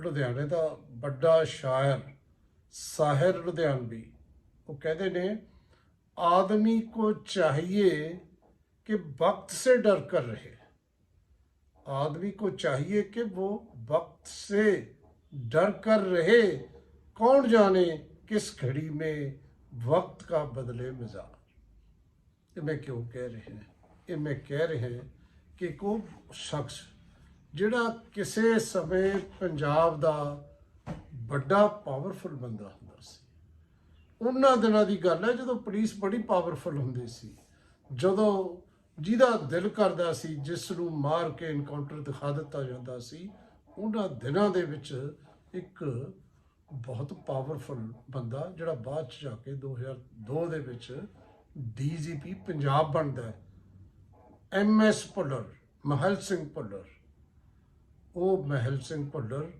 ਲੁਧਿਆਣੇ ਦਾ ਵੱਡਾ ਸ਼ਾਇਰ ਸਾਹਿਰ ਲੁਧਿਆਣਵੀ ਉਹ ਕਹਿੰਦੇ ਨੇ ਆਦਮੀ ਕੋ ਚਾਹੀਏ कि वक्त से डर कर रहे आदमी को चाहिए कि वो वक्त से डर कर रहे कौन जाने किस घड़ी में वक्त का बदले मिजाज ये मैं क्यों कह रहे हैं ये मैं कह रहे हैं ਕਿ ਕੋ ਸ਼ਖਸ ਜਿਹੜਾ ਕਿਸੇ ਸਮੇਂ ਪੰਜਾਬ ਦਾ ਵੱਡਾ ਪਾਵਰਫੁਲ ਬੰਦਾ ਹੁੰਦਾ ਸੀ। ਉਹਨਾਂ ਦਿਨਾਂ ਦੀ ਗੱਲ ਹੈ, ਜਦੋਂ ਪੁਲਿਸ ਬੜੀ ਪਾਵਰਫੁਲ ਹੁੰਦੀ ਸੀ। ਜਦੋਂ ਜਿਹਦਾ ਦਿਲ ਕਰਦਾ ਸੀ ਜਿਸ ਨੂੰ ਮਾਰ ਕੇ ਇਨਕਾਊਂਟਰ ਦਿਖਾ ਦਿੱਤਾ ਜਾਂਦਾ ਸੀ, ਉਹਨਾਂ ਦਿਨਾਂ ਦੇ ਵਿੱਚ ਇੱਕ ਬਹੁਤ ਪਾਵਰਫੁਲ ਬੰਦਾ ਜਿਹੜਾ ਬਾਅਦ ਚ ਜਾ ਕੇ 2002 ਦੇ ਵਿੱਚ ਡੀਜੀਪੀ ਪੰਜਾਬ ਬਣਦਾ ਹੈ। ਐਮ ਐਸ ਭੁੱਲਰ, ਮਹਲ ਸਿੰਘ ਭੁੱਲਰ। ਉਹ ਮਹਿਲ ਸਿੰਘ ਭੁੱਲਰ